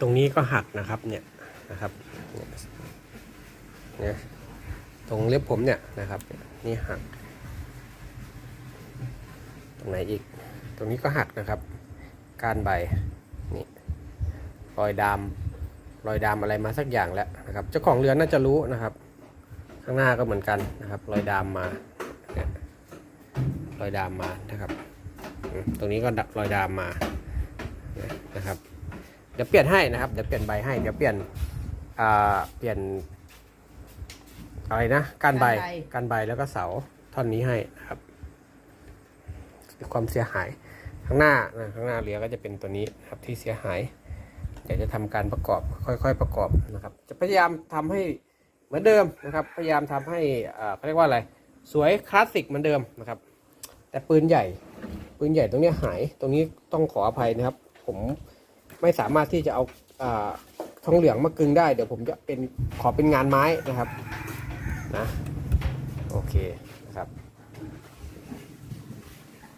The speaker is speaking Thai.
ตรงนี้ก็หักนะครับเนี่ยนะครับเนี่ยตรงเล็บผมเนี่ยนะครับนี่หัก ตรงไหนอีก ตรงนี้ก็หักนะครับ ก้านใบนี่รอยดามรอยดามอะไรมาสักอย่างแล้วนะครับ เจ้าของเรือนน่าจะรู้นะครับ ข้างหน้าก็เหมือนกันนะครับ รอยดามมาเนี่ยรอยดามมานะครับ ตรงนี้ก็ดักรอยดามมานะครับ ดี๋ยวเปลี่ยนให้นะครับ เดี๋ยวเปลี่ยนใบให้ เดี๋ยวเปลี่ยนอ่าเปลี่ยนอะไรนะก้านใบก้านใบแล้วก็เสาท่อนนี้ให้นะครับความเสียหาย ข้างหน้านะข้างหน้าเรือก็จะเป็นตัวนี้นะครับที่เสียหาย เดี๋ยวจะทำการประกอบค่อย ๆประกอบนะครับ จะพยายามทำให้เหมือนเดิมนะครับ พยายามทำให้อ่าเขาเรียกว่าอะไร สวยคลาสสิกเหมือนเดิมนะครับ แต่ปืนใหญ่ ปืนใหญ่ตรงเนี้ยหาย ตรงนี้ต้องขออภัยนะครับ ผม ไม่สามารถที่จะเอาอทองเหลืองมากึงได้ เดี๋ยวผมจะเป็นขอเป็นงานไม้นะครับนะโอเคนะครับ